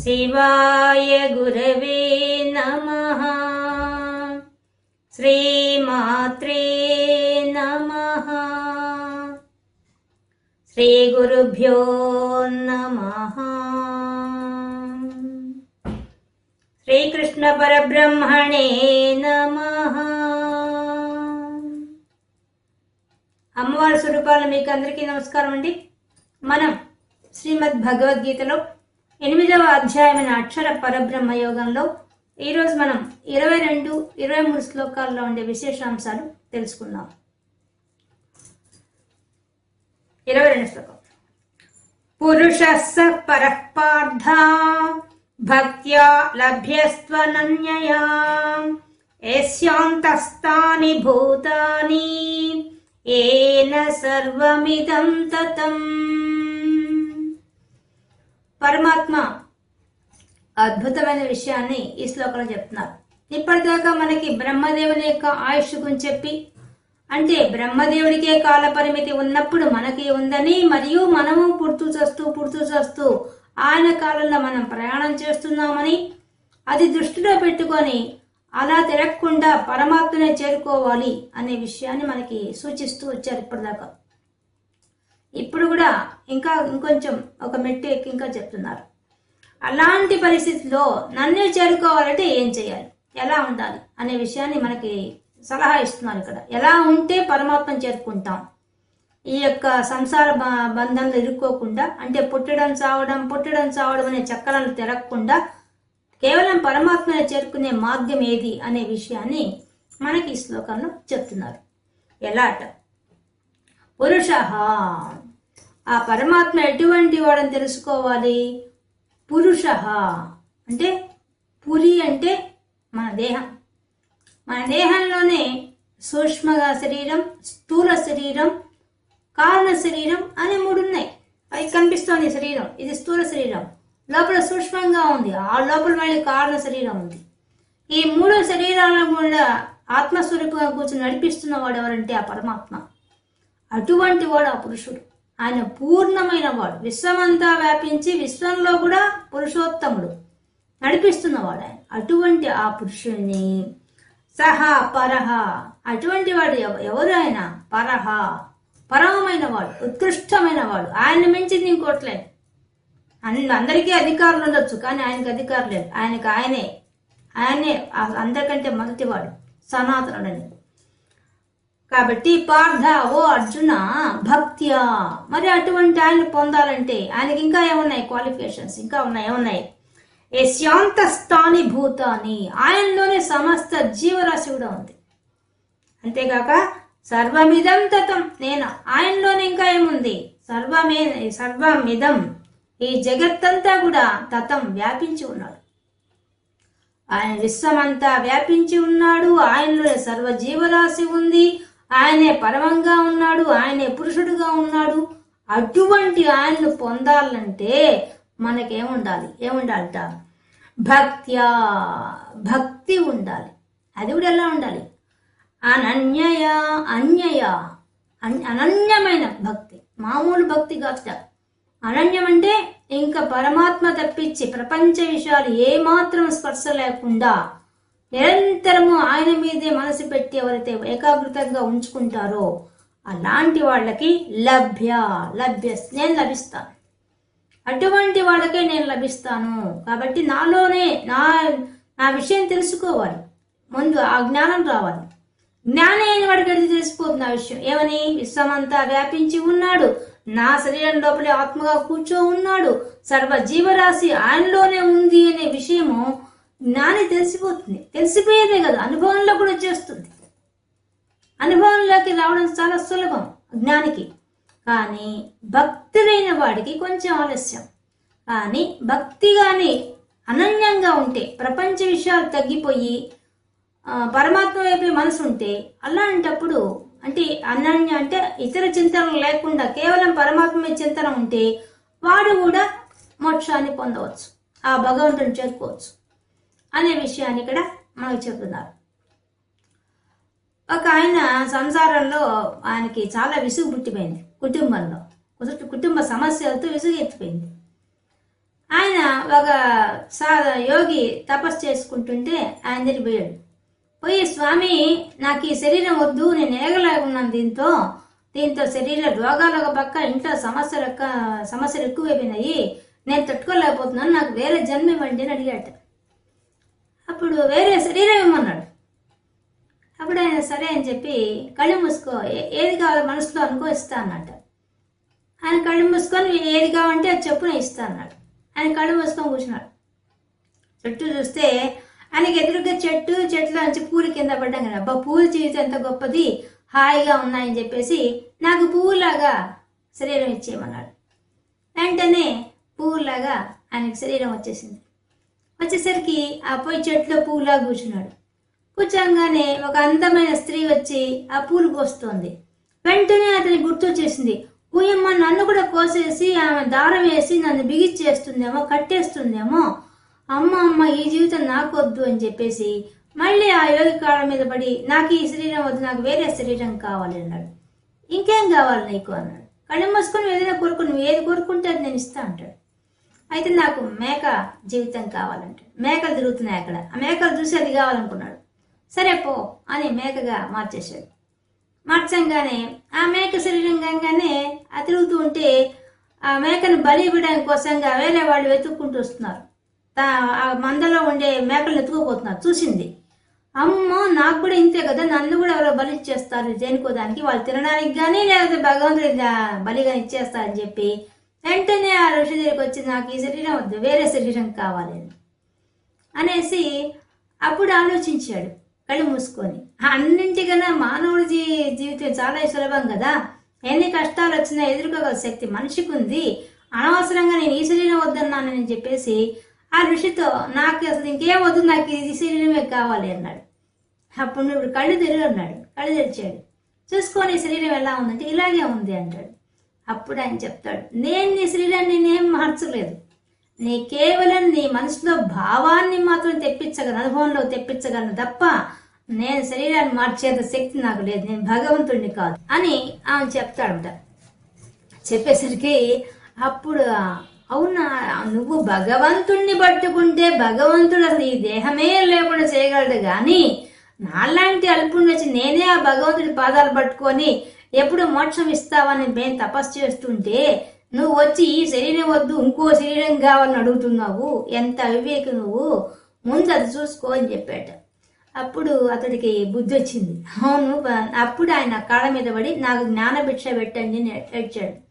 శివాయ గురవే నమః. శ్రీమాత్రే నమ. శ్రీ గురుభ్యో నమ. శ్రీకృష్ణ పరబ్రహ్మణే నమః. అమ్మవారి స్వరూపాలు మీకు అందరికీ నమస్కారం అండి. మనం శ్రీమద్ భగవద్గీతలో ఎనిమిదవ అధ్యాయమైన అక్షర పరబ్రహ్మ యోగంలో ఈరోజు మనం ఇరవై రెండు ఇరవై మూడు శ్లోకాల్లో ఉండే విశేషాంశాలు తెలుసుకుందాం. ఇరవై రెండు శ్లోకం. పురుష పరపార్థ భక్త్యా లభ్యస్త్వనన్యయా యస్యాంతస్తాని భూతాని ఏన సర్వమిదం తతం పరమాత్మ అద్భుతమైన విషయాన్ని ఈ శ్లోకంలో చెప్తున్నారు. ఇప్పటిదాకా మనకి బ్రహ్మదేవుని యొక్క ఆయుష్ గురించి చెప్పి అంటే బ్రహ్మదేవుడికే కాల పరిమితి ఉన్నప్పుడు మనకి ఉందని మరియు మనము పుడుతూ చేస్తూ పుడుతూ చేస్తూ ఆయన కాలంలో మనం ప్రయాణం చేస్తున్నామని అది దృష్టిలో పెట్టుకొని అలా తిరగకుండా పరమాత్మనే చేరుకోవాలి అనే విషయాన్ని మనకి సూచిస్తూ వచ్చారు ఇప్పటిదాకా. ఇప్పుడు కూడా ఇంకా ఇంకొంచెం ఒక మెట్టు ఎక్కి ఇంకా చెప్తున్నారు. అలాంటి పరిస్థితిలో నన్ను చేరుకోవాలంటే ఏం చేయాలి? ఎలా ఉండాలి? అనే విషయాన్ని మనకి సలహా ఇస్తున్నారు ఇక్కడ. ఎలా ఉంటే పరమాత్మను చేరుకుంటాం? ఈ యొక్క సంసార బ- బంధంలో ఇరుక్కోకుండా అంటే పుట్టడం చావడం పుట్టడం చావడం అనే చక్రాలు తిరగకుండా కేవలం పరమాత్మని చేరుకునే మార్గం ఏది? అనే విషయాన్ని మనకి ఈ శ్లోకంలో చెప్తున్నారు. ఎలా పురుష. ఆ పరమాత్మ ఎటువంటి వాడని తెలుసుకోవాలి? పురుష. అంటే పురి అంటే మన దేహం. మన దేహంలోనే సూక్ష్మగా శరీరం స్థూల శరీరం కారణ శరీరం అనే మూడు ఉన్నాయి. పైకి కనిపిస్తోంది శరీరం. ఇది స్థూల శరీరం. లోపల సూక్ష్మంగా ఉంది. ఆ లోపల మళ్ళీ కారణ శరీరం ఉంది. ఈ మూడు శరీరాలను కూడా ఆత్మస్వరూపంగా కూర్చొని నడిపిస్తున్న వాడు ఎవరంటే ఆ పరమాత్మ. అటువంటి వాడు ఆ పురుషుడు. ఆయన పూర్ణమైన వాడు. విశ్వమంతా వ్యాపించి విశ్వంలో కూడా పురుషోత్తముడు. నడిపిస్తున్నవాడు ఆయన. అటువంటి ఆ పురుషుణ్ణి సహా పరహ అటువంటి వాడు ఎవరు ఆయన? పరహ. పరమమైన వాడు. ఉత్కృష్టమైన వాడు. ఆయన మించింది ఇంకోట్లేదు అందరికీ అధికారులు ఉండొచ్చు కానీ ఆయనకి అధికారం లేదు. ఆయనకి ఆయనే ఆయనే అందరికంటే మొదటివాడు. సనాతనుడని. కాబట్టి పార్థ ఓ అర్జున భక్త్యా. మరి అటువంటి ఆయన పొందాలంటే ఆయనకి ఇంకా ఏమున్నాయి? క్వాలిఫికేషన్స్ ఇంకా ఉన్నాయి ఏమున్నాయి? శాంతస్థాని భూతాని ఆయనలోనే సమస్త జీవరాశి కూడా ఉంది. అంతేకాక సర్వమిదం తతం నేను ఆయనలోనే ఇంకా ఏముంది? సర్వమే సర్వమిదం. ఈ జగత్తంతా కూడా తతం వ్యాపించి ఉన్నాడు. ఆయన విశ్వమంతా వ్యాపించి ఉన్నాడు. ఆయనలోనే సర్వ జీవరాశి ఉంది. ఆయనే పరమంగా ఉన్నాడు ఆయనే పురుషుడుగా ఉన్నాడు. అటువంటి ఆయన్ను పొందాలంటే మనకేముండాలి? ఏముండాలట? భక్త్యా భక్తి ఉండాలి. అది కూడా ఎలా ఉండాలి? అనన్యయ అన్యయ అన్- అనన్యమైన భక్తి. మామూలు భక్తి కాదు అనన్యం అంటే ఇంకా పరమాత్మ తప్పించి ప్రపంచ విషయాలు ఏమాత్రం స్పర్శ లేకుండా నిరంతరము ఆయన మీదే మనసు పెట్టి ఎవరైతే ఏకాగ్రతంగా ఉంచుకుంటారో అలాంటి వాళ్ళకి లభ్య లభ్య నేను లభిస్తాను. అటువంటి వాళ్ళకే నేను లభిస్తాను. కాబట్టి నాలోనే నా నా విషయం తెలుసుకోవాలి. ముందు ఆ జ్ఞానం రావాలి. జ్ఞానం అయిన వాడికి అడిగి తెలిసిపోతుంది ఆ విషయం? ఏమని? విశ్వమంతా వ్యాపించి ఉన్నాడు. నా శరీరం లోపలే ఆత్మగా కూర్చో ఉన్నాడు. సర్వ జీవరాశి ఆయనలోనే ఉంది అనే విషయము జ్ఞాని తెలిసిపోతుంది. తెలిసిపోయేదే కదా. అనుభవంలో కూడా వచ్చేస్తుంది అనుభవంలోకి రావడం చాలా సులభం జ్ఞానికి. కానీ భక్తుడైన వాడికి కొంచెం ఆలస్యం. కానీ భక్తి కానీ అనన్యంగా ఉంటే ప్రపంచ విషయాలు తగ్గిపోయి పరమాత్మ వైపు మనసు ఉంటే అలాంటప్పుడు అంటే అనన్య అంటే ఇతర చింతనలు లేకుండా కేవలం పరమాత్మ చింతన ఉంటే వాడు కూడా మోక్షాన్ని పొందవచ్చు. ఆ భగవంతుని చేరుకోవచ్చు. అనే విషయాన్ని ఇక్కడ మనకు చెప్తున్నారు. ఒక ఆయన సంసారంలో ఆయనకి చాలా విసుగు పుట్టిపోయింది కుటుంబంలో. కుటుంబ సమస్యలతో విసుగు ఎత్తిపోయింది. ఆయన ఒక సా యోగి తపస్సు చేసుకుంటుంటే ఆయన దగ్గరికి పోయాడు పోయి స్వామి నాకు ఈ శరీరం వద్దు నేను ఏగలేకున్నాను దీంతో. దీంతో శరీర రోగాలు ఒక పక్క ఇంట్లో సమస్యలు యొక్క సమస్యలు ఎక్కువైపోయినాయి. నేను తట్టుకోలేకపోతున్నాను నాకు వేరే జన్మ ఇవ్వండి అని అడిగాట అప్పుడు వేరే శరీరం ఇవ్వమన్నాడు అప్పుడు ఆయన సరే అని చెప్పి కళ్ళు మూసుకో ఏ- ఏది కావాలో మనసులో అనుకో ఇస్తా అన్నట్టు. ఆయన కళ్ళు మూసుకొని ఏది కావాలంటే అది చెప్పున ఇస్తా అన్నాడు. ఆయన కళ్ళు మూసుకొని కూర్చున్నాడు. చుట్టూ చూస్తే ఆయనకి ఎదురుగా చెట్టు చెట్లు నుంచి పూలు కింద పడ్డాం కదా. అబ్బా పూల జీవితం ఎంత గొప్పది. హాయిగా ఉన్నాయని చెప్పేసి నాకు పువ్వులాగా శరీరం ఇచ్చేయమన్నాడు. వెంటనే పువ్వులాగా ఆయనకు శరీరం వచ్చేసింది. వచ్చేసరికి ఆ పోయి చెట్లో పూలా కూర్చున్నాడు. కూర్చోగానే ఒక అందమైన స్త్రీ వచ్చి ఆ పూలు కోస్తోంది. వెంటనే అతని గుర్తు వచ్చేసింది. ఊయమ్మ నన్ను కూడా కోసేసి ఆమె దారం వేసి నన్ను బిగిచ్చేస్తుందేమో కట్టేస్తుందేమో? అమ్మ అమ్మ ఈ జీవితం నాకొద్దు అని చెప్పేసి మళ్ళీ ఆ యోగి కాళ్ళ మీద పడి నాకు ఈ శరీరం వద్దు నాకు వేరే శరీరం కావాలి అన్నాడు. ఇంకేం కావాలి నీకు? అన్నాడు. కళ్ళు మూసుకొని ఏదైనా కోరుకుని నువ్వు ఏది కోరుకుంటే అది నేను ఇస్తా అంటాడు. అయితే నాకు మేక జీవితం కావాలంటే మేకలు తిరుగుతున్నాయి అక్కడ. ఆ మేకలు చూసి అది కావాలనుకున్నాడు. సరే పో అని మేకగా మార్చేశాడు. మార్చంగానే ఆ మేక శరీరం కాగానే ఆ తిరుగుతూ ఉంటే ఆ మేకను బలి ఇవ్వడానికి కోసంగా వేరే వాళ్ళు వెతుక్కుంటూ వస్తున్నారు. తా- ఆ మందలో ఉండే మేకలు ఎత్తుకోపోతున్నారు చూసింది. అమ్మో నాకు కూడా ఇంతే కదా నన్ను కూడా ఎవరో బలి ఇచ్చేస్తారు. దేనికో దానికి వాళ్ళు తినడానికి కానీ లేకపోతే భగవంతుడి దా- బలిగా ఇచ్చేస్తారని చెప్పి వెంటనే ఆ ఋషి దగ్గరికి వచ్చి నాకు ఈ శరీరం వద్దు వేరే శరీరం కావాలి అని. అనేసి అప్పుడు ఆలోచించాడు కళ్ళు మూసుకొని. అన్నింటికన్నా మానవుడి జీ- జీవితం చాలా సులభం కదా. ఎన్ని కష్టాలు వచ్చినా ఎదుర్కోగల శక్తి మనిషికి ఉంది. అనవసరంగా నేను ఈ శరీరం వద్దన్నానని చెప్పేసి ఆ ఋషితో నాకు అసలు ఇంకేం వద్దు నాకు ఈ శరీరమే కావాలి అన్నాడు. అప్పుడు ఇప్పుడు కళ్ళు తెరిగి అన్నాడు కళ్ళు తెరిచాడు. చూసుకొని శరీరం ఎలా ఉందంటే ఇలాగే ఉంది అంటాడు. అప్పుడు ఆయన చెప్తాడు నేను నీ శరీరాన్ని నేనేం మార్చలేదు. నీ కేవలం నీ మనసులో భావాన్ని మాత్రం తెప్పించగలను అనుభవంలో తెప్పించగలను తప్ప నేను శరీరాన్ని మార్చేంత శక్తి నాకు లేదు నేను భగవంతుడిని కాదు అని ఆమె చెప్తాడంట. చెప్పేసరికి అప్పుడు అవునా నువ్వు భగవంతుణ్ణి పట్టుకుంటే భగవంతుడు అసలు ఈ దేహమే లేకుండా చేయగలడు కానీ నాలాంటి అల్పుణ్ణి వచ్చి నేనే ఆ భగవంతుడి పాదాలు పట్టుకొని ఎప్పుడు మోక్షం ఇస్తావని మేము తపస్సు చేస్తుంటే నువ్వు వచ్చి ఈ శరీరం వద్దు ఇంకో శరీరం కావాలని అడుగుతున్నావు. ఎంత అవివేకి నువ్వు? ముందు అది చూసుకో అని చెప్పాట. అప్పుడు అతడికి బుద్ధి వచ్చింది. అవును అప్పుడు ఆయన కాళ్ళ మీద పడి నాకు జ్ఞానభిక్ష పెట్టండి అని ఏడ్చాడు.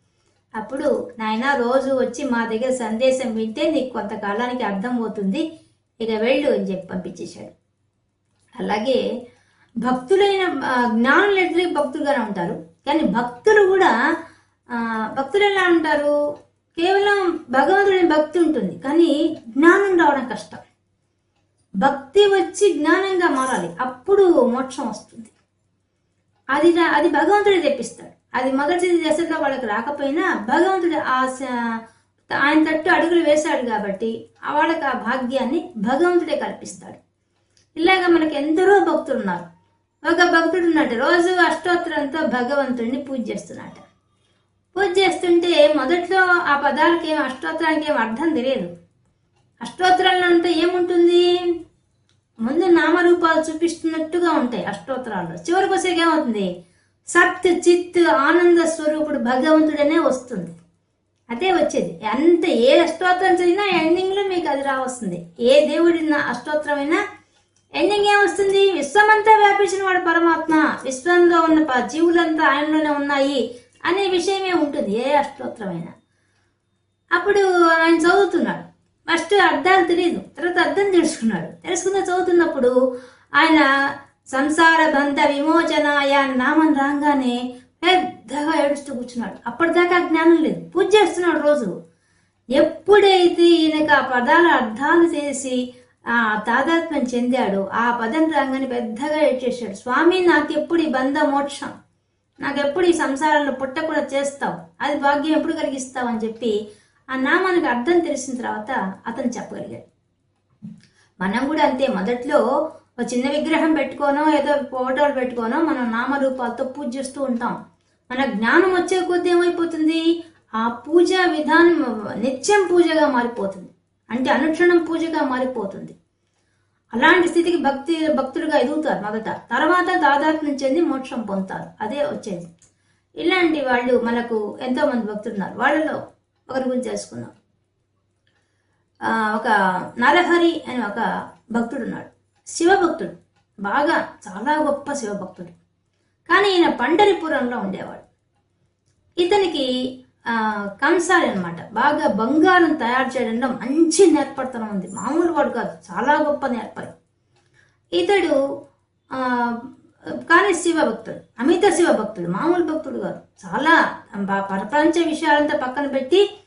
అప్పుడు నాయన రోజు వచ్చి మా దగ్గర సందేశం వింటే నీకు కొంతకాలానికి అర్థం అవుతుంది. ఇక వెళ్ళు అని చెప్పి పంపించేశాడు. అలాగే భక్తులైన జ్ఞానం జ్ఞానులు భక్తులుగానే ఉంటారు. కానీ భక్తులు కూడా భక్తులు ఎలా ఉంటారు? కేవలం భగవంతుడిని భక్తి ఉంటుంది. కానీ జ్ఞానం రావడం కష్టం. భక్తి వచ్చి జ్ఞానంగా మారాలి. అప్పుడు మోక్షం వస్తుంది. అది అది భగవంతుడే తెప్పిస్తాడు. అది మొదటి దశలో వాళ్ళకి రాకపోయినా భగవంతుడు ఆ ఆయన తట్టు అడుగులు వేశాడు కాబట్టి వాళ్ళకి ఆ భాగ్యాన్ని భగవంతుడే కల్పిస్తాడు. ఇలాగ మనకి ఎందరో భక్తులు ఉన్నారు. ఒక భక్తుడు ఉన్నట్టు రోజు అష్టోత్తరంతో భగవంతుడిని పూజ చేస్తున్నట్ట పూజ చేస్తుంటే మొదట్లో ఆ పదాలకి ఏం అష్టోత్తరానికి ఏం అర్థం తెలియదు. అష్టోత్తరాల్లో అంటే ఏముంటుంది? ముందు నామరూపాలు చూపిస్తున్నట్టుగా ఉంటాయి అష్టోత్తరాల్లో. చివరికి వచ్చేకి ఏమవుతుంది? సత్ చిత్ ఆనంద స్వరూపుడు భగవంతుడనే వస్తుంది. అదే వచ్చేది. అంత ఏ అష్టోత్తరం చదివినా ఎండింగ్లో మీకు అది రావస్తుంది. ఏ దేవుడి అష్టోత్తరమైనా ఎండింగ్ ఏమొస్తుంది? విశ్వమంతా వ్యాపించిన వాడు పరమాత్మ. విశ్వంలో ఉన్న ప- జీవులంతా ఆయనలోనే ఉన్నాయి అనే విషయమే ఉంటుంది ఏ అష్టోత్తరమైన. అప్పుడు ఆయన చదువుతున్నాడు. ఫస్ట్ అర్థాలు తెలియదు తర్వాత అర్థం తెలుసుకున్నాడు. తెలుసుకున్న చదువుతున్నప్పుడు ఆయన సంసార బంధ విమోచనాయ నామం రాగానే పెద్దగా ఏడుస్తూ కూర్చున్నాడు. అప్పటిదాకా జ్ఞానం లేదు. పూజ చేస్తున్నాడు రోజు. ఎప్పుడైతే ఈయనకు ఆ పదాల అర్థాలు చేసి ఆ తాదాత్మ్యం చెందాడు. ఆ పదం రాగానే పెద్దగా ఏడ్చేశాడు స్వామి నాకు ఎప్పుడు ఈ బంధ మోక్షం? నాకెప్పుడు ఈ సంసారంలో పుట్టకుండా చేస్తావు? అది భాగ్యం ఎప్పుడు కలిగిస్తావు? అని చెప్పి ఆ నామానికి అర్థం తెలిసిన తర్వాత అతను చెప్పగలిగాడు. మనం కూడా అంతే. మొదట్లో ఒక చిన్న విగ్రహం పెట్టుకోనో ఏదో ఫోటోలు పెట్టుకోనో మనం నామరూపాలతో పూజ చేస్తూ ఉంటాం. మన జ్ఞానం వచ్చే కొద్దీ ఏమైపోతుంది? ఆ పూజా విధానం నిత్యం పూజగా మారిపోతుంది. అంటే అనుక్షణం పూజగా మారిపోతుంది. అలాంటి స్థితికి భక్తి భక్తుడుగా ఎదుగుతారు మొదట. తర్వాత దాదాపు చెంది మోక్షం పొందుతారు. అదే వచ్చేది. ఇలాంటి వాళ్ళు మనకు ఎంతోమంది భక్తులు ఉన్నారు వాళ్ళలో ఒకరి గురించి తెలుసుకుందాం. ఒక నరహరి అని ఒక భక్తుడు ఉన్నాడు శివభక్తుడు. బాగా చాలా గొప్ప శివభక్తుడు. కానీ ఈయన పండరిపురంలో ఉండేవాడు. ఇతనికి కంసాలి అనమాట బాగా బంగారం తయారు చేయడంలో మంచి నేర్పడతనం ఉంది. మామూలు వాడు కాదు. చాలా గొప్ప నేర్పరి ఇతడు కానీ శివ భక్తుడు. అమిత శివ భక్తుడు. మామూలు భక్తుడు కాదు. చాలా ప్రపంచ విషయాలంతా పక్కన పెట్టి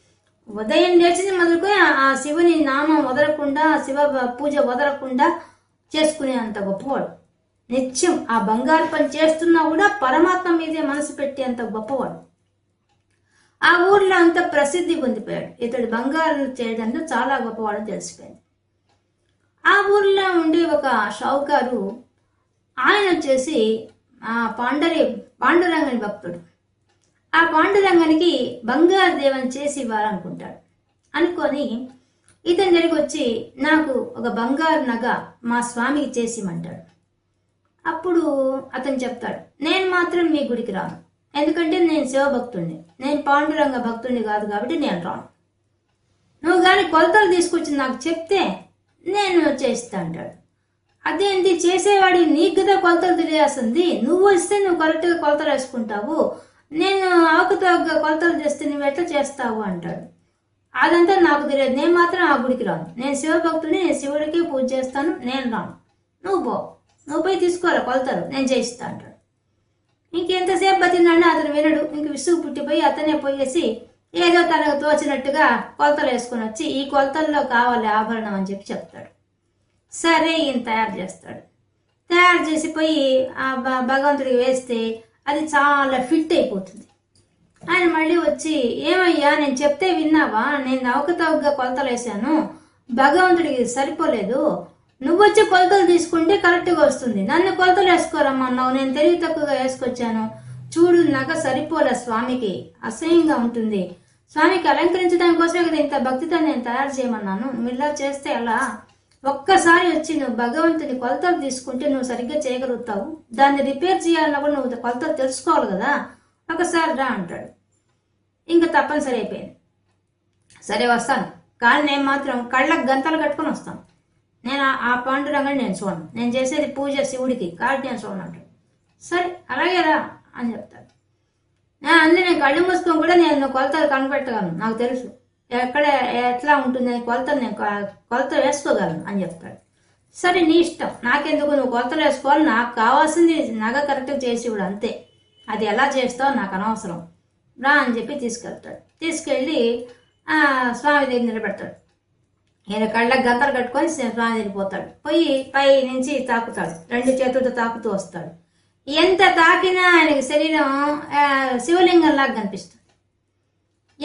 ఉదయం లేచింది మొదలుకొని ఆ- శివుని నామం వదలకుండా శివ పూజ వదలకుండా చేసుకునే అంత గొప్పవాడు. నిత్యం ఆ బంగారు పని చేస్తున్నా కూడా పరమాత్మ మీదే మనసు పెట్టేంత గొప్పవాడు. ఆ ఊర్లో అంత ప్రసిద్ధి పొందిపోయాడు. ఇతడు బంగారం చేయడంలో చాలా గొప్పవాడని తెలిసిపోయింది. ఆ ఊర్లో ఉండే ఒక షౌకారు ఆయన వచ్చేసి ఆ పాండరి పాండురంగని భక్తుడు. ఆ పాండురంగనికి బంగారు దేవని చేసి ఇవ్వాలనుకుంటాడు. అనుకొని ఇతని దగ్గరికి వచ్చి నాకు ఒక బంగారు నగ మా స్వామికి చేసి ఇమ్మంటాడు. అప్పుడు అతను చెప్తాడు నేను మాత్రం మీ గుడికి రాను. ఎందుకంటే నేను శివభక్తుడిని నేను పాండురంగ భక్తుడిని కాదు కాబట్టి నేను రాను. నువ్వు కానీ కొలతలు తీసుకొచ్చి నాకు చెప్తే నేను చేస్తా అంటాడు. అదేంటి చేసేవాడి నీకు కదా కొలతలు తెలియాల్సింది. నువ్వు వస్తే నువ్వు కరెక్ట్గా కొలతలు వేసుకుంటావు. నేను అవకతవక కొలతలు చేస్తే నువ్వు ఎట్లా చేస్తావు అంటాడు. అదంతా నాకు తెలియదు. నేను మాత్రం ఆ గుడికి రాను. నేను శివభక్తుడిని నేను శివుడికి పూజ చేస్తాను నేను రాను. నువ్వు పో. నువ్వు పోయి తీసుకోరా కొలతలు. నేను చేయిస్తా అంటాడు. ఇంకెంతసేపు బతిందంటే అతను వినడు. ఇంక విసుగు పుట్టిపోయి అతనే పోయేసి ఏదో తనకు తోచినట్టుగా కొలతలు వేసుకొని వచ్చి ఈ కొలతల్లో కావాలి ఆభరణం అని చెప్పి చెప్తాడు. సరే ఈయన తయారు చేస్తాడు. తయారు చేసి పోయి ఆ భగవంతుడికి వేస్తే అది చాలా ఫిట్ అయిపోతుంది. ఆయన మళ్ళీ వచ్చి ఏమయ్యా నేను చెప్తే విన్నావా? నేను అవకతవకగా కొలతలు వేసాను భగవంతుడికి సరిపోలేదు. నువ్వు వచ్చి కొలతలు తీసుకుంటే కరెక్ట్గా వస్తుంది. నన్ను కొలతలు వేసుకోరమ్మన్నావు నేను తెలివి తక్కువగా వేసుకొచ్చాను. చూడు నగ సరిపోలే స్వామికి. అసహ్యంగా ఉంటుంది. స్వామికి అలంకరించడం కోసమే కదా ఇంత భక్తితో నేను తయారు చేయమన్నాను. నువ్వు ఇలా చేస్తే ఎలా? ఒక్కసారి వచ్చి నువ్వు భగవంతుని కొలతలు తీసుకుంటే నువ్వు సరిగ్గా చేయగలుగుతావు. దాన్ని రిపేర్ చేయాలన్నా కూడా నువ్వు కొలతలు తెలుసుకోవాలి కదా. ఒకసారి రా అంటాడు. ఇంకా తప్పనిసరి అయిపోయింది. సరే వస్తాను. కానీ నేను మాత్రం కళ్ళకు గంతలు కట్టుకొని వస్తాను. నేను ఆ- పాండురంగని నేను చూడను. నేను చేసేది పూజ శివుడికి కాబట్టి నేను చూడను అంటాడు సరే అలాగే రా అని చెప్తాడు. నేను అన్నీ నేను కళ్ళు మూసుకొని కూడా నేను కొలతలు కనిపెట్టగలను నాకు తెలుసు. ఎక్కడ ఎట్లా ఉంటుంది అని కొలతలు నేను కొలత వేసుకోగలను అని చెప్తాడు. సరే నీ ఇష్టం. నాకెందుకు నువ్వు కొలతలు వేసుకోవాలి? నాకు కావాల్సింది నగ కరెక్ట్గా చేసి ఇవ్వడు అంతే. అది ఎలా చేస్తావు నాకు అనవసరం. రా అని చెప్పి తీసుకెళ్తాడు. తీసుకెళ్ళి స్వామి దగ్గర నిలబెడతాడు. ఈయన కళ్ళకి గంతలు కట్టుకొని స్వామి వెళ్ళిపోతాడు. పోయి పై నుంచి తాకుతాడు. రెండు చేతులతో తాకుతూ వస్తాడు. ఎంత తాకినా ఆయనకి శరీరం శివలింగంలాగా కనిపిస్తుంది.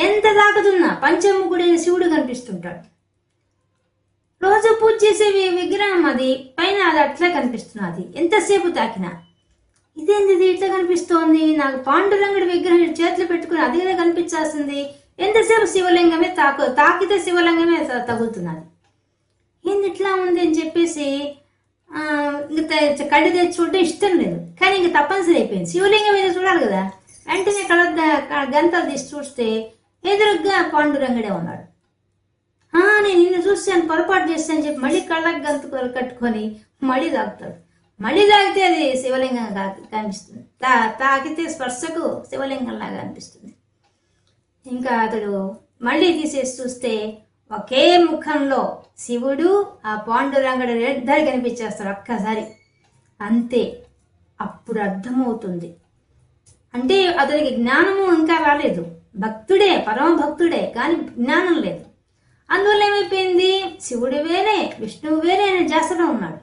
ఎంత తాకుతున్నా పంచముఖుడైన శివుడు కనిపిస్తుంటాడు. రోజు పూజ చేసే విగ్రహం అది. పైన అది అట్లే కనిపిస్తున్నది. ఎంతసేపు తాకినా. ఇదేంది ఇట్లా కనిపిస్తోంది. నాకు పాండురంగుడి విగ్రహం చేతులు పెట్టుకుని అది కదా కనిపించాల్సింది. ఎంతసేపు శివలింగమే తాకు తాకితే శివలింగమే తగులుతున్నది. ఏంది ఇట్లా ఉంది అని చెప్పేసి కళ్ళు తెచ్చి చూడటం ఇష్టం లేదు. కానీ ఇంక తప్పనిసరి అయిపోయింది. శివలింగం మీద చూడాలి కదా. వెంటనే కళ గంత తీసి చూస్తే ఎదురుగ్గా పాండురంగుడే ఉన్నాడు. నేను నిన్ను చూస్తాను పొరపాటు చేస్తాను చెప్పి మళ్ళీ కళ్ళకు గంతు కట్టుకొని మళ్ళీ తాగుతాడు. మళ్ళీ తాగితే అది శివలింగం కనిపిస్తుంది. తా తాకితే స్పర్శకు శివలింగంలాగా అనిపిస్తుంది. ఇంకా అతడు మళ్ళీ తీసేసి చూస్తే ఒకే ముఖంలో శివుడు ఆ పాండురంగడు ఇద్దరు కనిపించేస్తాడు ఒక్కసారి. అంతే. అప్పుడు అర్థమవుతుంది. అంటే అతనికి జ్ఞానము ఇంకా రాలేదు. భక్తుడే పరమ భక్తుడే కానీ జ్ఞానం లేదు. అందువల్ల ఏమైపోయింది? శివుడు వేరే విష్ణువు వేరే అనే జాసలో ఉన్నాడు.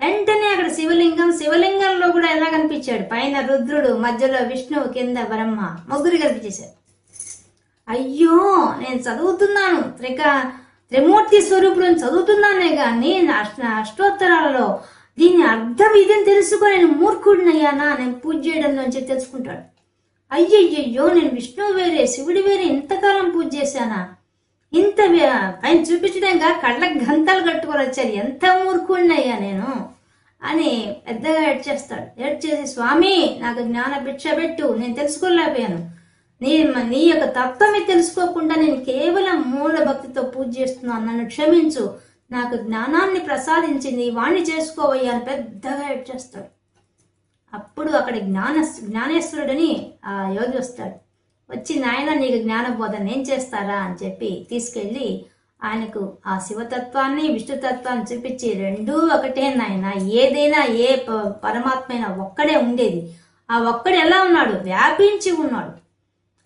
వెంటనే అక్కడ శివలింగం శివలింగంలో కూడా ఎలా కనిపించాడు? పైన రుద్రుడు మధ్యలో విష్ణువు కింద బ్రహ్మ ముగ్గురు కనిపించేశారు అయ్యో నేను చదువుతున్నాను. త్రిక త్రిమూర్తి స్వరూపుడు చదువుతున్నానే కానీ నా అష్టోత్తరాలలో దీని అర్థం ఇదని తెలుసుకొని నేను మూర్ఖుడినయ్యానా? నేను పూజ చేయడం నుంచి తెలుసుకుంటాడు. అయ్యయ్యో నేను విష్ణువు వేరే శివుడి వేరే ఇంతకాలం పూజ చేశానా? ఇంత పైన ఆయన చూపించడంగా కళ్ళకు గంతలు కట్టుకొని వచ్చారు. ఎంత మూర్ఖుడినయ్యా నేను? అని పెద్దగా ఏడ్చేస్తాడు. ఏడ్చేసి స్వామి నాకు జ్ఞాన భిక్ష పెట్టు నేను తెలుసుకోలేకపోయాను. నీ నీ యొక్క తత్వమే తెలుసుకోకుండా నేను కేవలం మూఢ భక్తితో పూజ చేస్తున్నాను. నన్ను క్షమించు. నాకు జ్ఞానాన్ని ప్రసాదించి నీ వాణ్ణి చేసుకోవయ్యా అని పెద్దగా ఏడ్చేస్తాడు అప్పుడు అక్కడ జ్ఞాన జ్ఞానేశ్వరుడని ఆ యోగి వస్తాడు. వచ్చి నాయన నీకు జ్ఞానబోధన ఏం చేస్తారా? అని చెప్పి తీసుకెళ్ళి ఆయనకు ఆ శివతత్వాన్ని విష్ణుతత్వాన్ని చూపించి రెండూ ఒకటే నాయన. ఏదైనా ఏ పరమాత్మైనా ఒక్కడే ఉండేది. ఆ ఒక్కడు ఎలా ఉన్నాడు? వ్యాపించి ఉన్నాడు.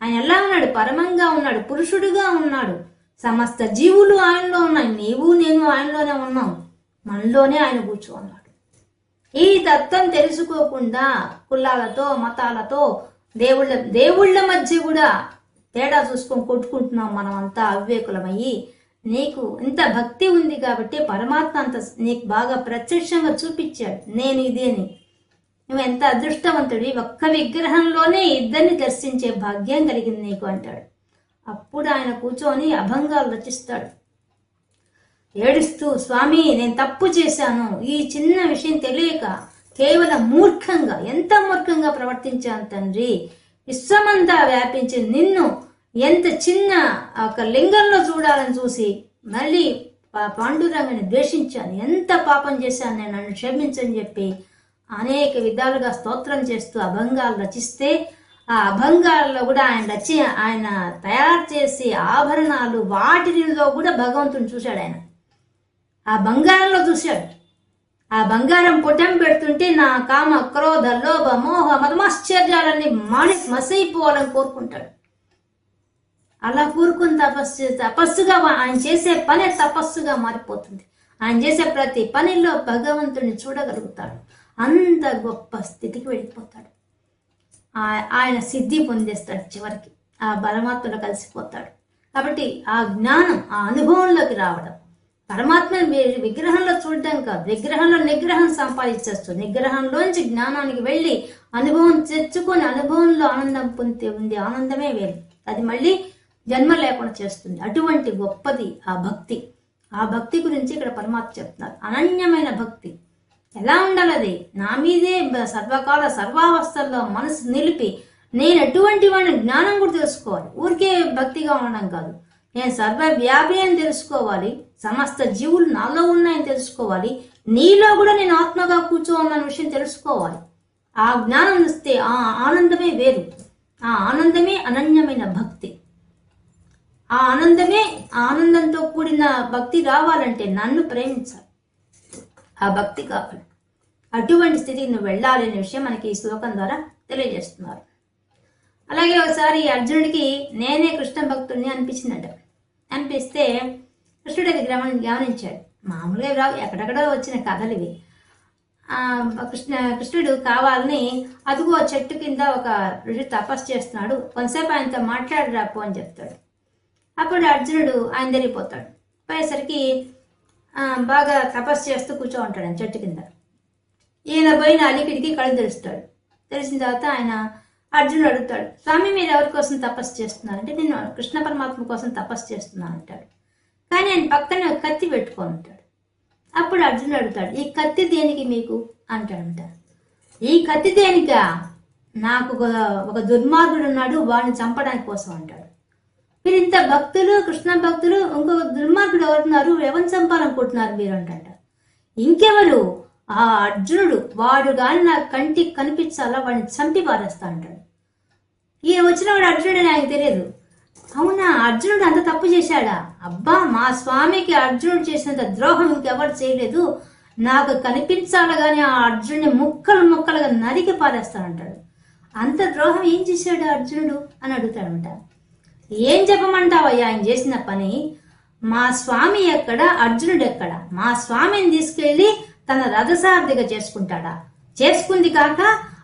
ఆయన ఎలా ఉన్నాడు పరమంగా ఉన్నాడు పురుషుడుగా ఉన్నాడు. సమస్త జీవులు ఆయనలో ఉన్నాయి నీవు నేను ఆయనలోనే ఉన్నాం. మనలోనే ఆయన కూర్చోన్నాడు. ఈ తత్వం తెలుసుకోకుండా కులాలతో మతాలతో దేవుళ్ళ దేవుళ్ళ మధ్య కూడా తేడా చూసుకొని కొట్టుకుంటున్నాం మనం అంతా అవివేకులమయ్యి. నీకు ఇంత భక్తి ఉంది కాబట్టి పరమాత్మ అంత నీకు బాగా ప్రత్యక్షంగా చూపించాడు. నేను ఇదేని. నువ్వు ఎంత అదృష్టవంతుడి? ఒక్క విగ్రహంలోనే ఇద్దరిని దర్శించే భాగ్యం కలిగింది నీకు అంటాడు. అప్పుడు ఆయన కూర్చొని అభంగాలు రచిస్తాడు. ఏడుస్తూ స్వామి నేను తప్పు చేశాను. ఈ చిన్న విషయం తెలియక కేవలం మూర్ఖంగా ఎంత మూర్ఖంగా ప్రవర్తించాను తండ్రి? విశ్వమంతా వ్యాపించి నిన్ను ఎంత చిన్న ఒక లింగంలో చూడాలని చూసి మళ్ళీ పా- పాండురంగని ద్వేషించాను. ఎంత పాపం చేశాను నేను నన్ను క్షమించని చెప్పి అనేక విధాలుగా స్తోత్రం చేస్తూ అభంగాలు రచిస్తే ఆ అభంగాల్లో కూడా ఆయన రచి ఆయన తయారు చేసే ఆభరణాలు వాటిలో కూడా భగవంతుని చూశాడు ఆయన. ఆ బంగారంలో చూశాడు. ఆ బంగారం పుటం పెడుతుంటే నా కామ క్రోధ లోభ మోహ మధమాశ్చర్యాలన్నీ మాడి మసైపోవాలని కోరుకుంటాడు. అలా కూరుకుని తపస్సు తపస్సుగా ఆయన చేసే పనే తపస్సుగా మారిపోతుంది. ఆయన చేసే ప్రతి పనిలో భగవంతుని చూడగలుగుతాడు. అంత గొప్ప స్థితికి వెళ్ళిపోతాడు. ఆ- ఆయన సిద్ధి పొందేస్తాడు చివరికి. ఆ పరమాత్మలో కలిసిపోతాడు. కాబట్టి ఆ జ్ఞానం ఆ అనుభవంలోకి రావడం. పరమాత్మని మీరు విగ్రహంలో చూడడం కాదు. విగ్రహంలో నిగ్రహం సంపాదించవచ్చు నిగ్రహంలోంచి జ్ఞానానికి వెళ్ళి అనుభవం తెచ్చుకొని అనుభవంలో ఆనందం పొందితే ఉంది ఆనందమే వేరు. అది మళ్ళీ జన్మ లేకుండా చేస్తుంది. అటువంటి గొప్పది ఆ భక్తి. ఆ భక్తి గురించి ఇక్కడ పరమాత్మ చెప్తున్నారు. అనన్యమైన భక్తి. ఎలా ఉండాలది? నా మీదే సర్వకాల సర్వావస్థల్లో మనసు నిలిపి నేను ఎటువంటి వాడిని జ్ఞానం కూడా తెలుసుకోవాలి. ఊరికే భక్తిగా ఉండడం కాదు. నేను సర్వవ్యాపి అని తెలుసుకోవాలి. సమస్త జీవులు నాలో ఉన్నాయని తెలుసుకోవాలి. నీలో కూడా నేను ఆత్మగా కూర్చోవాలన్న విషయం తెలుసుకోవాలి. ఆ జ్ఞానం ఇస్తే ఆ ఆనందమే వేరు. ఆ ఆనందమే అనన్యమైన భక్తి. ఆ ఆనందమే ఆ ఆనందంతో కూడిన భక్తి రావాలంటే నన్ను ప్రేమించాలి. ఆ భక్తి కావాలి అటువంటి స్థితికి నువ్వు వెళ్ళాలి అనే విషయం మనకి ఈ శ్లోకం ద్వారా తెలియజేస్తున్నారు. అలాగే ఒకసారి అర్జునుడికి నేనే కృష్ణ భక్తుడిని అనిపించిందట. అనిపిస్తే కృష్ణుడు అది గమనించాడు. మామూలుగా రావు ఎక్కడెక్కడో వచ్చిన కథలు ఇవి. కృష్ణ కృష్ణుడు కావాలని అదుగో చెట్టు కింద ఒక ఋషి తపస్సు చేస్తున్నాడు. కొంతసేపు ఆయనతో మాట్లాడరాపో అని చెప్తాడు. అప్పుడు అర్జునుడు ఆయన తెలియపోతాడు పోయేసరికి బాగా తపస్సు చేస్తూ కూర్చో ఉంటాడు ఆయన చెట్టు కింద. ఈయన పోయిన అలికిడికి కళ్ళు తెరుస్తాడు. తెలిసిన తర్వాత ఆయన అర్జునుడు అడుగుతాడు స్వామి మీరు ఎవరి కోసం తపస్సు చేస్తున్నారు అంటే నేను కృష్ణ పరమాత్మ కోసం తపస్సు చేస్తున్నాను అంటాడు. కానీ ఆయన పక్కన ఒక కత్తి పెట్టుకొని ఉంటాడు అప్పుడు అర్జునుడు అడుగుతాడు ఈ కత్తి దేనికి మీకు? అంటాడంట ఈ కత్తి దేనికా? నాకు ఒక ఒక దుర్మార్గుడు ఉన్నాడు వాడిని చంపడానికి కోసం అంటాడు. మీరు ఇంత భక్తులు కృష్ణ భక్తులు ఇంకొక దుర్మార్గుడు ఎవరున్నారు? ఎవరిని చంపాలనుకుంటున్నారు మీరు అంట ఇంకెవరు? ఆ అర్జునుడు వాడు కానీ నా కంటికి కనిపించాలా? వాడిని చంపి పారేస్తా అంటాడు. ఈయన వచ్చినవాడు అర్జునుడు అని ఆయనకు తెలియదు. అవునా? అర్జునుడు అంత తప్పు చేశాడా? అబ్బా మా స్వామికి అర్జునుడు చేసినంత ద్రోహం ఇంకెవరు చేయలేదు. నాకు కనిపించాలి కానీ ఆ అర్జునుడిని ముక్కలు ముక్కలుగా నరికి పారేస్తానంటాడు అంత ద్రోహం ఏం చేశాడు అర్జునుడు? అని అడుగుతాడంట. ఏం చెప్పమంటావయ్యా? ఆయన చేసిన పని మా స్వామి ఎక్కడ? అర్జునుడు ఎక్కడ? మా స్వామిని తీసుకెళ్ళి తన రథసారథిగా చేసుకుంటాడా? చేసుకుంది కాక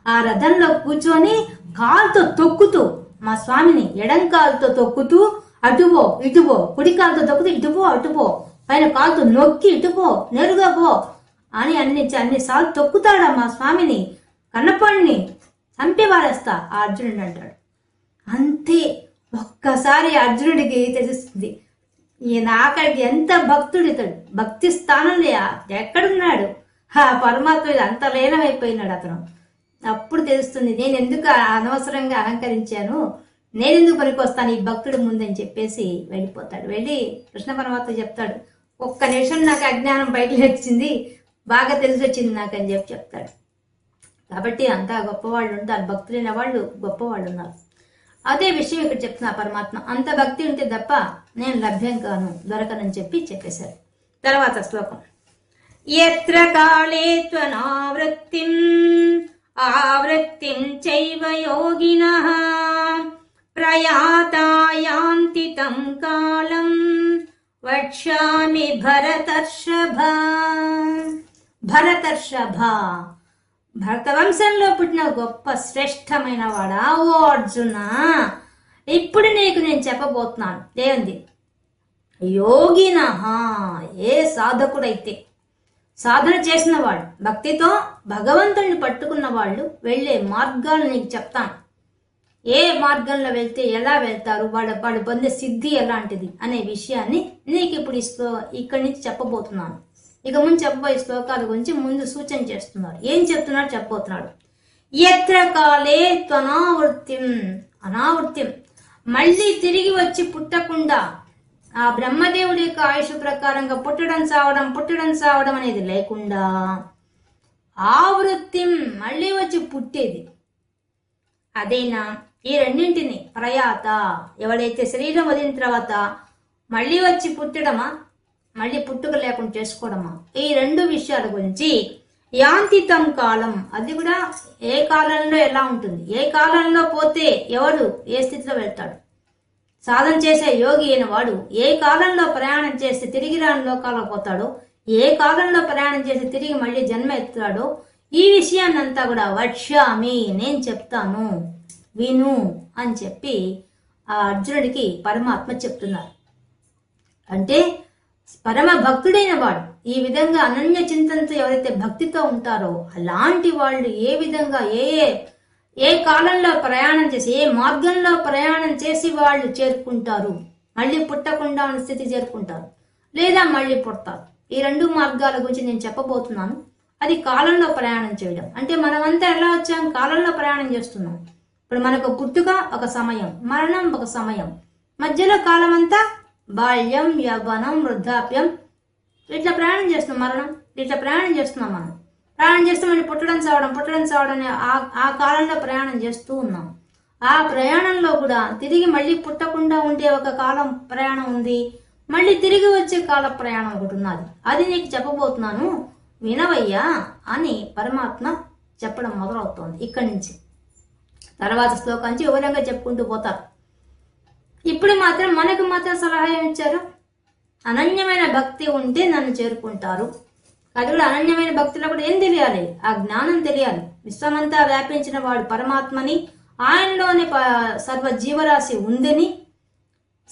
ఆ రథంలో కూర్చొని కాలుతో తొక్కుతూ మా స్వామిని ఎడం కాలుతో తొక్కుతూ అటుపో ఇటుపో కుడి కాలుతో తొక్కుతూ ఇటుపో అటుపో పైన కాలుతో నొక్కి ఇటుపో నేరుగా పో అని అన్ని అన్నిసార్లు తొక్కుతాడా మా స్వామిని? కన్నప్పని చంపి వారేస్తా ఆ అర్జునుడు అంటాడు. అంతే. ఒక్కసారి అర్జునుడికి తెలుస్తుంది ఈయన ఆఖరికి ఎంత భక్తుడు ఇతడు. భక్తి స్థానంలో ఎక్కడున్నాడు? ఆ పరమాత్మ ఇది అంత లీనమైపోయినాడు అతను. అప్పుడు తెలుస్తుంది నేను ఎందుకు అనవసరంగా అహంకరించాను నేను ఎందుకు పనికొస్తాను? ఈ భక్తుడు ముందని చెప్పేసి వెళ్ళిపోతాడు. వెళ్ళి కృష్ణ పరమాత్మ చెప్తాడు ఒక్క నిమిషం నాకు అజ్ఞానం బయటకు వచ్చింది బాగా తెలిసి వచ్చింది నాకు అని చెప్పి చెప్తాడు. కాబట్టి అంతా గొప్పవాళ్ళు ఉంటారు భక్తులైన వాళ్ళు గొప్పవాళ్ళు ఉన్నారు. అదే విషయం ఇక్కడ చెప్తున్నా పరమాత్మ. అంత భక్తి ఉంటే తప్ప నేను లభ్యం కాను దొరకనని చెప్పి చెప్పేశారు. తర్వాత శ్లోకం. ఎత్ర కాళే త్వనావృత్తిం ఆవృత్తిం చైవ యోగిన ప్రయాతాయాంతి తం కాలం వక్ష్యామి భరతర్షభ. భరతర్షభ భరతవంశంలో పుట్టిన గొప్ప శ్రేష్టమైన వాడా? ఓ అర్జున! ఇప్పుడు నీకు నేను చెప్పబోతున్నాను. ఏంది యోగిన! ఏ సాధకుడైతే సాధన చేసిన వాడు భక్తితో భగవంతుడిని పట్టుకున్న వాళ్ళు వెళ్ళే మార్గాలు నీకు చెప్తాను. ఏ మార్గంలో వెళ్తే ఎలా వెళ్తారు? వాడు వాడు పొందే సిద్ధి ఎలాంటిది? అనే విషయాన్ని నీకు ఇప్పుడు ఇస్తూ ఇక్కడి నుంచి చెప్పబోతున్నాను. ఇక ముందు చెప్పబోయే శ్లోకాల గురించి ముందు సూచన చేస్తున్నారు. ఏం చెప్తున్నాడు? చెప్పబోతున్నాడు. ఎత్ర కాలే త్వనావృత్తిం. అనావృత్యం మళ్ళీ తిరిగి వచ్చి పుట్టకుండా ఆ బ్రహ్మదేవుడి యొక్క ఆయుష్ ప్రకారంగా పుట్టడం సావడం పుట్టడం సావడం అనేది లేకుండా ఆవృత్తిం. మళ్ళీ వచ్చి పుట్టేది. అదేనా? ఈ రెండింటిని ప్రయాత ఎవడైతే శరీరం వదిలిన తర్వాత మళ్ళీ వచ్చి పుట్టడమా? మళ్ళీ పుట్టుక లేకుండా చేసుకోవడమా. ఈ రెండు విషయాల గురించి యాంతితం కాలం. అది కూడా ఏ కాలంలో ఎలా ఉంటుంది? ఏ కాలంలో పోతే ఎవడు ఏ స్థితిలో వెళ్తాడు? సాధన చేసే యోగి అయిన వాడు ఏ కాలంలో ప్రయాణం చేసి తిరిగి రాని లోకాల్లో పోతాడో ఏ కాలంలో ప్రయాణం చేసి తిరిగి మళ్ళీ జన్మ ఎత్తుతాడో ఈ విషయాన్నంతా కూడా వర్షామి నేను చెప్తాను విను అని చెప్పి ఆ అర్జునుడికి పరమాత్మ చెప్తున్నారు. అంటే పరమ భక్తుడైన వాడు ఈ విధంగా అనన్య చింతనతో ఎవరైతే భక్తితో ఉంటారో అలాంటి వాళ్ళు ఏ విధంగా ఏ ఏ ఏ కాలంలో ప్రయాణం చేసి ఏ మార్గంలో ప్రయాణం చేసి వాళ్ళు చేరుకుంటారు? మళ్ళీ పుట్టకుండా ఉన్న స్థితి చేరుకుంటారు. లేదా మళ్ళీ పుడతారు. ఈ రెండు మార్గాల గురించి నేను చెప్పబోతున్నాను. అది కాలంలో ప్రయాణం చేయడం. అంటే మనమంతా ఎలా వచ్చాం? కాలంలో ప్రయాణం చేస్తున్నాం. ఇప్పుడు మనకు పుట్టుక ఒక సమయం మరణం ఒక సమయం. మధ్యలో కాలం అంతా బాల్యం యవ్వనం వృద్ధాప్యం. ఇట్లా ప్రయాణం చేస్తున్నాం మరణం. ఇట్లా ప్రయాణం చేస్తున్నాం మనం. ప్రయాణం చేస్తామని మళ్ళీ పుట్టడం చావడం పుట్టడం చావడం ఆ ఆ కాలంలో ప్రయాణం చేస్తూ ఉన్నాం. ఆ ప్రయాణంలో కూడా తిరిగి మళ్ళీ పుట్టకుండా ఉండే ఒక కాలం ప్రయాణం ఉంది. మళ్ళీ తిరిగి వచ్చే కాల ప్రయాణం ఒకటి ఉన్నది. అది నీకు చెప్పబోతున్నాను. వినవయ్యా అని పరమాత్మ చెప్పడం మొదలవుతోంది ఇక్కడి నుంచి. తర్వాత శ్లోకాంచి వివరంగా చెప్పుకుంటూ పోతారు. ఇప్పుడు మాత్రం మనకు మాత్రం సలహా ఏమి ఇచ్చారు? అనన్యమైన భక్తి ఉంటే నన్ను చేరుకుంటారు. అది కూడా అనన్యమైన భక్తిలో కూడా ఏం తెలియాలి? ఆ జ్ఞానం తెలియాలి. విశ్వమంతా వ్యాపించిన వాడు పరమాత్మని ఆయనలోనే ప- సర్వ జీవరాశి ఉందని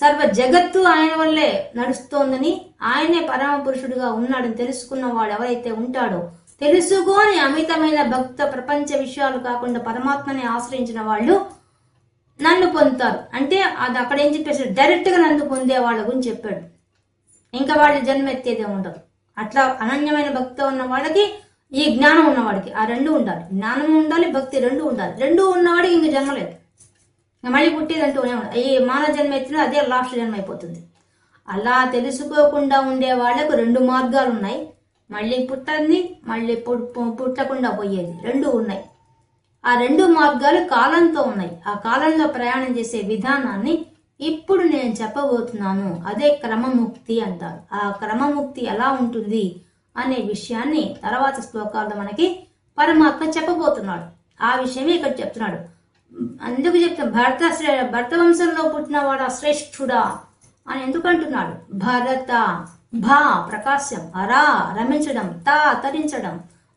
సర్వ జగత్తు ఆయన వల్లే నడుస్తోందని ఆయనే పరమ పురుషుడుగా ఉన్నాడని తెలుసుకున్నవాడు ఎవరైతే ఉంటాడో తెలుసుకోని అమితమైన భక్త ప్రపంచ విషయాలు కాకుండా పరమాత్మని ఆశ్రయించిన వాళ్ళు నన్ను పొందుతారు. అంటే అది అక్కడ ఏం చెప్పేసి డైరెక్ట్గా నన్ను పొందే వాళ్ళ గురించి చెప్పాడు. ఇంకా వాళ్ళు జన్మ ఎత్తేదే ఉండదు. అట్లా అనన్యమైన భక్తి ఉన్న వాళ్ళకి ఈ జ్ఞానం ఉన్నవాడికి ఆ రెండు ఉండాలి. జ్ఞానం ఉండాలి భక్తి రెండు ఉండాలి. రెండు ఉన్నవాడికి ఇంక జన్మ లేదు. మళ్ళీ పుట్టేదంటూనే ఉండదు ఈ మానవ జన్మ ఎత్తిన అదే లాస్ట్ జన్మ అయిపోతుంది. అలా తెలుసుకోకుండా ఉండే వాళ్ళకు రెండు మార్గాలు ఉన్నాయి మళ్ళీ పుట్టంది మళ్ళీ పు- పుట్టకుండా పోయేది. రెండు ఉన్నాయి. ఆ రెండు మార్గాలు కాలంతో ఉన్నాయి. ఆ కాలంలో ప్రయాణం చేసే విధానాన్ని ఇప్పుడు నేను చెప్పబోతున్నాను. అదే క్రమముక్తి అంటారు. ఆ క్రమముక్తి ఎలా ఉంటుంది అనే విషయాన్ని తర్వాత శ్లోకాల్లో మనకి పరమాత్మ చెప్పబోతున్నాడు. ఆ విషయమే ఇక్కడ చెప్తున్నాడు. అందుకు చెప్తాను భరత శ్రే భరత వంశంలో పుట్టినవాడా శ్రేష్ఠుడా అని ఎందుకు అంటున్నాడు? భరత భా ప్రకాశం అరా రమించడం తా తరించడం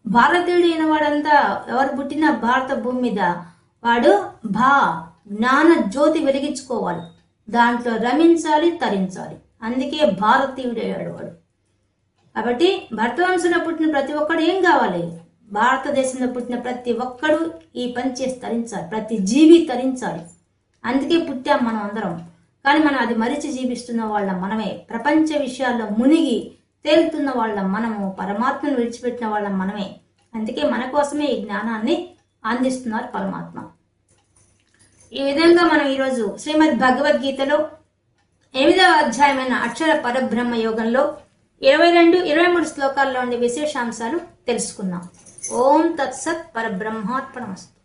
భారతీయుడు అయిన వాడంతా ఎవరు పుట్టిన భారత భూమి మీద వాడు భా జ్ఞాన జ్యోతి వెలిగించుకోవాలి. దాంట్లో రమించాలి తరించాలి. అందుకే భారతీయుడయ్యాడు వాడు. కాబట్టి భరతవంశంలో పుట్టిన ప్రతి ఒక్కడు ఏం కావాలి? భారతదేశంలో పుట్టిన ప్రతి ఒక్కడు ఈ పని చేసి తరించాలి ప్రతి జీవి తరించాలి. అందుకే పుట్టాం మనం అందరం. కానీ మనం అది మరిచి జీవిస్తున్న వాళ్ళం మనమే. ప్రపంచ విషయాల్లో మునిగి తేలుతున్న వాళ్ళం మనము పరమాత్మను విడిచిపెట్టిన వాళ్ళం మనమే. అందుకే మన కోసమే ఈ జ్ఞానాన్ని అందిస్తున్నారు పరమాత్మ. ఈ విధంగా మనం ఈరోజు శ్రీమద్ భగవద్గీతలో ఎనిమిదవ అధ్యాయమైన అక్షర పరబ్రహ్మ యోగంలో ఇరవై రెండు ఇరవై మూడు శ్లోకాల్లో ఉండే విశేషాంశాలు తెలుసుకుందాం. ఓం తత్సత్ పరబ్రహ్మార్పణమస్తు.